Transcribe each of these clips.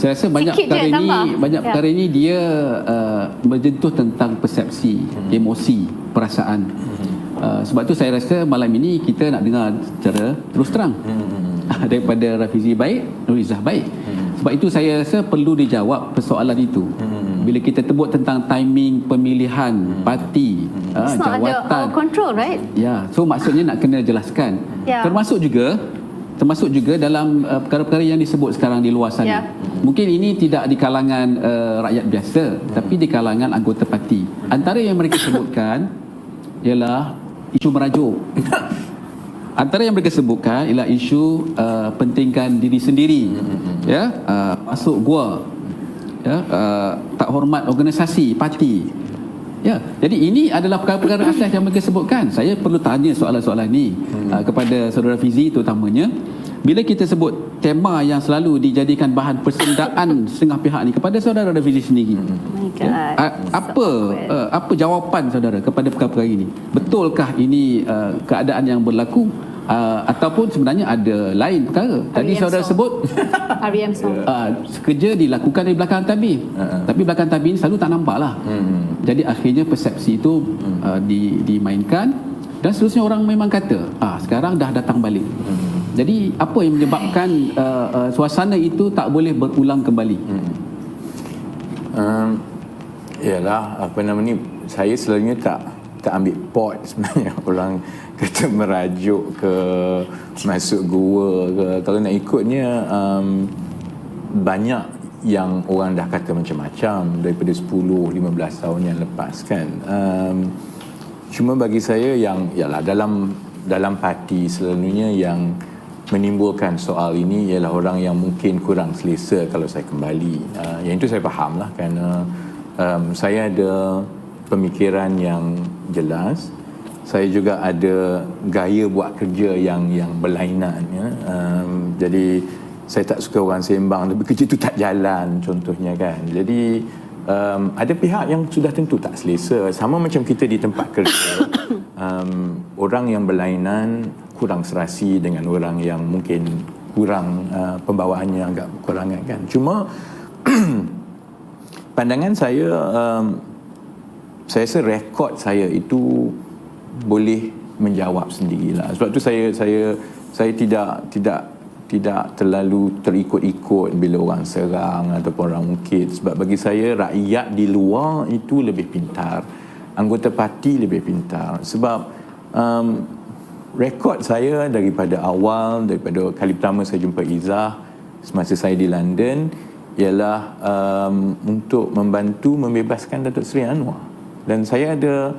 saya rasa banyak Sikit perkara ini tambah. banyak Ya. perkara ini dia uh, menyentuh tentang persepsi, Hmm. emosi, perasaan. Uh, sebab tu saya rasa malam ini kita nak dengar secara terus terang. Hmm. Daripada Rafizi baik, Nurizah baik. Sebab itu saya rasa perlu dijawab persoalan itu. Hmm. Bila kita tebut tentang timing pemilihan parti, uh, It's not under jawatan. our control, right? Ya, so maksudnya nak kena jelaskan. Ya. Termasuk juga termasuk juga dalam uh, perkara-perkara yang disebut sekarang di luar sana. Ya. Mungkin ini tidak di kalangan uh, rakyat biasa, tapi di kalangan anggota parti. Antara yang mereka sebutkan ialah isu merajuk. Antara yang mereka sebutkan ialah isu uh, pentingkan diri sendiri. Ya, uh, masuk gua. Ya, uh, tak hormat organisasi parti. Ya, jadi ini adalah perkara-perkara asas yang mereka sebutkan. Saya perlu tanya soalan-soalan ini hmm. uh, kepada saudara Fizi terutamanya. Bila kita sebut tema yang selalu dijadikan bahan persendaan setengah pihak ni kepada saudara Fizi sendiri. Oh my God. Ya, a- apa uh, apa jawapan saudara kepada perkara-perkara ini? Betulkah ini uh, keadaan yang berlaku uh, ataupun sebenarnya ada lain perkara? Tadi saudara song. sebut REM song. uh, kerja dilakukan di belakang tabir. Uh-uh. Tapi belakang tabir ni selalu tak nampak lah. Hmm. Jadi akhirnya persepsi itu uh, di, dimainkan dan seterusnya orang memang kata, ah sekarang dah datang balik. Jadi apa yang menyebabkan uh, uh, suasana itu tak boleh berulang kembali? Um, yalah apa nama ni saya selalunya tak tak ambil pot sebenarnya. Orang kata merajuk ke masuk gua ke. Kalau nak ikutnya um, banyak yang orang dah kata macam-macam daripada 10 15 tahun yang lepas kan? Um, cuma bagi saya yang yalah dalam dalam parti selalunya yang menimbulkan soal ini ialah orang yang mungkin kurang selesa kalau saya kembali. Uh, yang itu saya faham lah kerana um, saya ada pemikiran yang jelas. Saya juga ada gaya buat kerja yang yang berlainan. Ya. Um, jadi saya tak suka orang sembang tapi kerja itu tak jalan contohnya kan. Jadi um, ada pihak yang sudah tentu tak selesa. Sama macam kita di tempat kerja. um, orang yang berlainan kurang serasi dengan orang yang mungkin kurang uh, pembawaannya agak kekurangan kan. Cuma pandangan saya um, saya rasa rekod saya itu boleh menjawab sendirilah. Sebab tu saya saya saya tidak tidak tidak terlalu terikut-ikut bila orang serang ataupun orang ungkit sebab bagi saya rakyat di luar itu lebih pintar anggota parti lebih pintar sebab um, rekod saya daripada awal daripada kali pertama saya jumpa Izzah semasa saya di London ialah um, untuk membantu membebaskan Datuk Seri Anwar. Dan saya ada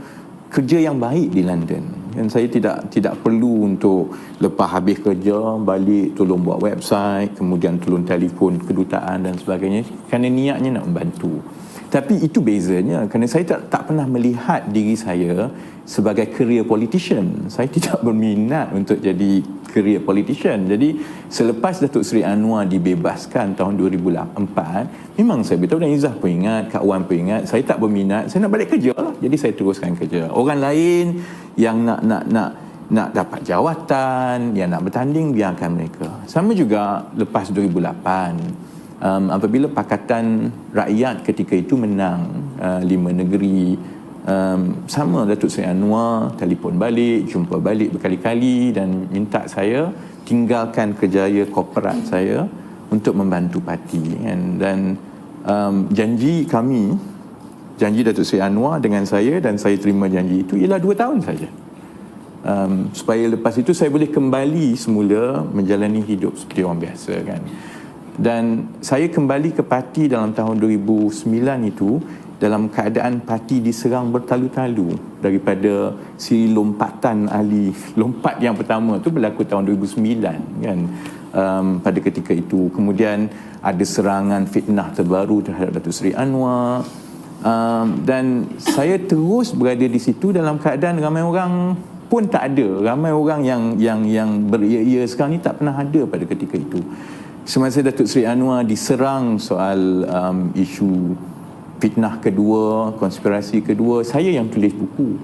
kerja yang baik di London. Dan saya tidak tidak perlu untuk lepas habis kerja balik tolong buat website kemudian tolong telefon kedutaan dan sebagainya kerana niatnya nak membantu. Tapi itu bezanya kerana saya tak tak pernah melihat diri saya sebagai career politician. Saya tidak berminat untuk jadi career politician. Jadi selepas Datuk Seri Anwar dibebaskan tahun 2004 memang saya beritahu dan Izzah pun ingat Kak Wan pun ingat saya tak berminat. Saya nak balik kerja lah. Jadi saya teruskan kerja. Orang lain yang nak nak nak nak dapat jawatan yang nak bertanding biarkan mereka. Sama juga lepas 2008 um, apabila Pakatan Rakyat ketika itu menang uh, lima negeri um, sama Datuk Seri Anwar telefon balik jumpa balik berkali-kali dan minta saya tinggalkan kerjaya korporat saya untuk membantu parti kan dan um, janji kami janji Datuk Seri Anwar dengan saya dan saya terima janji itu ialah dua tahun saja. Um, supaya lepas itu saya boleh kembali semula menjalani hidup seperti orang biasa kan. Dan saya kembali ke parti dalam tahun 2009 itu dalam keadaan parti diserang bertalu-talu daripada si lompatan ahli lompat yang pertama tu berlaku tahun 2009 kan? Um, pada ketika itu. Kemudian ada serangan fitnah terbaru terhadap Datuk Seri Anwar. Um, dan saya terus berada di situ dalam keadaan ramai orang pun tak ada. Ramai orang yang yang yang beria-ia sekarang ni tak pernah ada pada ketika itu. Semasa Datuk Seri Anwar diserang soal um, isu fitnah kedua, konspirasi kedua, saya yang tulis buku.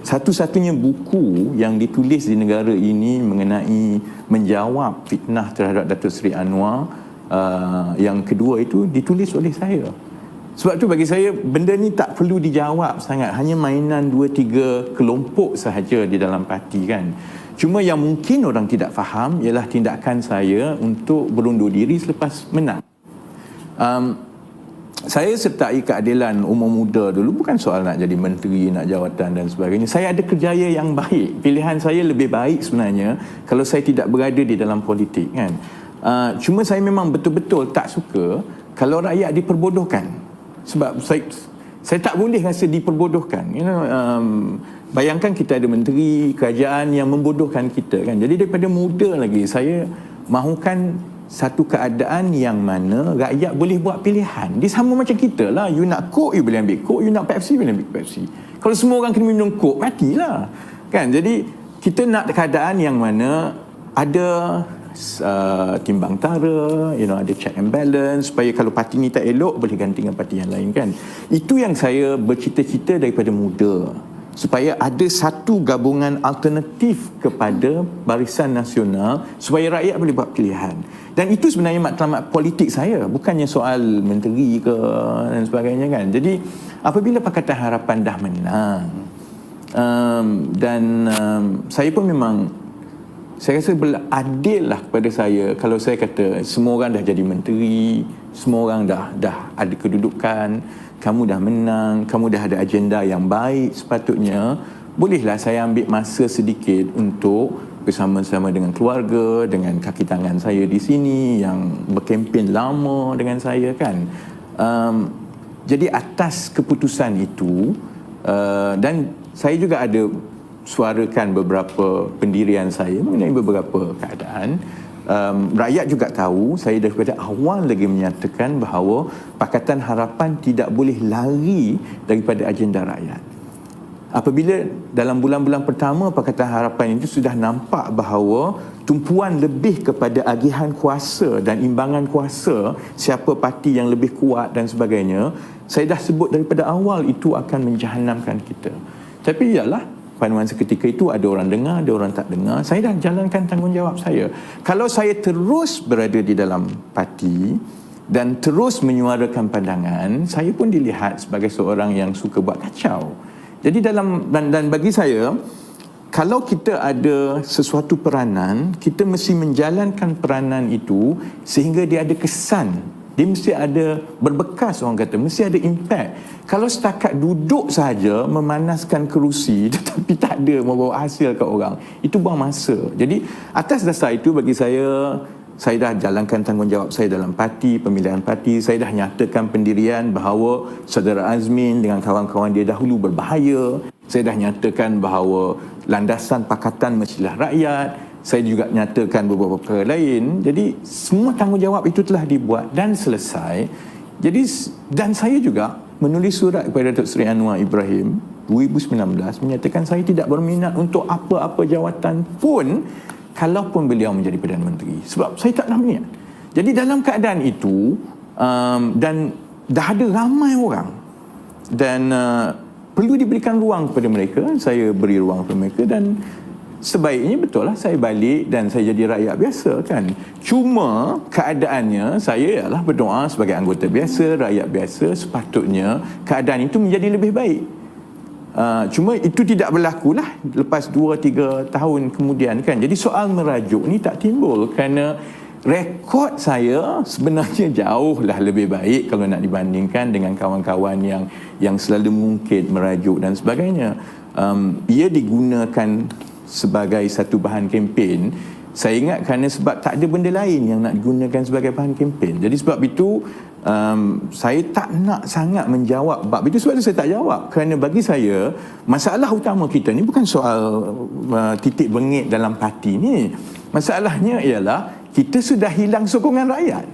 Satu-satunya buku yang ditulis di negara ini mengenai menjawab fitnah terhadap Datuk Seri Anwar uh, yang kedua itu ditulis oleh saya. Sebab tu bagi saya benda ni tak perlu dijawab sangat hanya mainan dua tiga kelompok sahaja di dalam parti kan. Cuma yang mungkin orang tidak faham ialah tindakan saya untuk berundur diri selepas menang. Um, saya sertai keadilan umum muda dulu bukan soal nak jadi menteri, nak jawatan dan sebagainya. Saya ada kerjaya yang baik. Pilihan saya lebih baik sebenarnya kalau saya tidak berada di dalam politik kan. Uh, cuma saya memang betul-betul tak suka kalau rakyat diperbodohkan. Sebab saya saya tak boleh rasa diperbodohkan. You know, um, bayangkan kita ada menteri kerajaan yang membodohkan kita kan. Jadi daripada muda lagi saya mahukan satu keadaan yang mana rakyat boleh buat pilihan. Dia sama macam kita lah. You nak Coke, you boleh ambil Coke. You nak Pepsi, you boleh ambil Pepsi. Kalau semua orang kena minum Coke, matilah. Kan? Jadi, kita nak keadaan yang mana ada uh, timbang tara, you know, ada check and balance supaya kalau parti ni tak elok boleh ganti dengan parti yang lain kan. Itu yang saya bercita-cita daripada muda supaya ada satu gabungan alternatif kepada barisan nasional supaya rakyat boleh buat pilihan. Dan itu sebenarnya matlamat politik saya, bukannya soal menteri ke dan sebagainya kan. Jadi apabila Pakatan Harapan dah menang um, dan um, saya pun memang saya rasa beradil lah kepada saya kalau saya kata semua orang dah jadi menteri, semua orang dah dah ada kedudukan, kamu dah menang, kamu dah ada agenda yang baik sepatutnya, bolehlah saya ambil masa sedikit untuk bersama-sama dengan keluarga, dengan kaki tangan saya di sini yang berkempen lama dengan saya kan. Um, jadi atas keputusan itu uh, dan saya juga ada suarakan beberapa pendirian saya mengenai beberapa keadaan um, rakyat juga tahu saya daripada awal lagi menyatakan bahawa Pakatan Harapan tidak boleh lari daripada agenda rakyat. Apabila dalam bulan-bulan pertama Pakatan Harapan itu sudah nampak bahawa tumpuan lebih kepada agihan kuasa dan imbangan kuasa siapa parti yang lebih kuat dan sebagainya saya dah sebut daripada awal itu akan menjahanamkan kita tapi ialah pada masa ketika itu ada orang dengar, ada orang tak dengar. Saya dah jalankan tanggungjawab saya. Kalau saya terus berada di dalam parti dan terus menyuarakan pandangan, saya pun dilihat sebagai seorang yang suka buat kacau. Jadi dalam dan, dan bagi saya, kalau kita ada sesuatu peranan, kita mesti menjalankan peranan itu sehingga dia ada kesan. Dia mesti ada berbekas orang kata. Mesti ada impact. Kalau setakat duduk saja memanaskan kerusi tetapi tak ada membawa hasil ke orang itu buang masa. Jadi atas dasar itu bagi saya saya dah jalankan tanggungjawab saya dalam parti, pemilihan parti. Saya dah nyatakan pendirian bahawa saudara Azmin dengan kawan-kawan dia dahulu berbahaya. Saya dah nyatakan bahawa landasan pakatan mestilah rakyat saya juga nyatakan beberapa perkara lain jadi semua tanggungjawab itu telah dibuat dan selesai jadi dan saya juga menulis surat kepada Datuk Seri Anwar Ibrahim 2019 menyatakan saya tidak berminat untuk apa-apa jawatan pun kalaupun beliau menjadi Perdana Menteri sebab saya tak nak minat jadi dalam keadaan itu um, dan dah ada ramai orang dan uh, perlu diberikan ruang kepada mereka saya beri ruang kepada mereka dan sebaiknya betul lah saya balik dan saya jadi rakyat biasa kan? Cuma keadaannya saya ialah berdoa sebagai anggota biasa rakyat biasa sepatutnya keadaan itu menjadi lebih baik uh, cuma itu tidak berlaku lah lepas 2-3 tahun kemudian kan? Jadi soal merajuk ni tak timbul kerana rekod saya sebenarnya jauh lah lebih baik kalau nak dibandingkan dengan kawan-kawan yang yang selalu mungkin merajuk dan sebagainya. Um, ia digunakan sebagai satu bahan kempen. Saya ingat kerana sebab tak ada benda lain yang nak digunakan sebagai bahan kempen. Jadi sebab itu um, saya tak nak sangat menjawab bab itu sebab itu saya tak jawab. Kerana bagi saya masalah utama kita ni bukan soal uh, titik bengit dalam parti ni. Masalahnya ialah kita sudah hilang sokongan rakyat.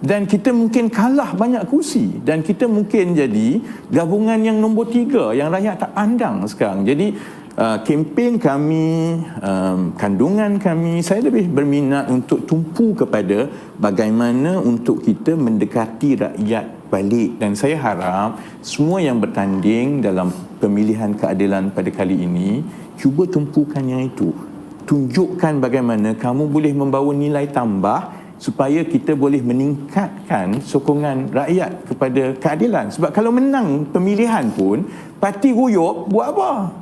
Dan kita mungkin kalah banyak kursi. Dan kita mungkin jadi gabungan yang nombor tiga yang rakyat tak pandang sekarang. Jadi uh, kempen kami, um, kandungan kami, saya lebih berminat untuk tumpu kepada bagaimana untuk kita mendekati rakyat balik. Dan saya harap semua yang bertanding dalam pemilihan keadilan pada kali ini cuba tumpukan yang itu. Tunjukkan bagaimana kamu boleh membawa nilai tambah supaya kita boleh meningkatkan sokongan rakyat kepada keadilan. Sebab kalau menang pemilihan pun parti guyup buat apa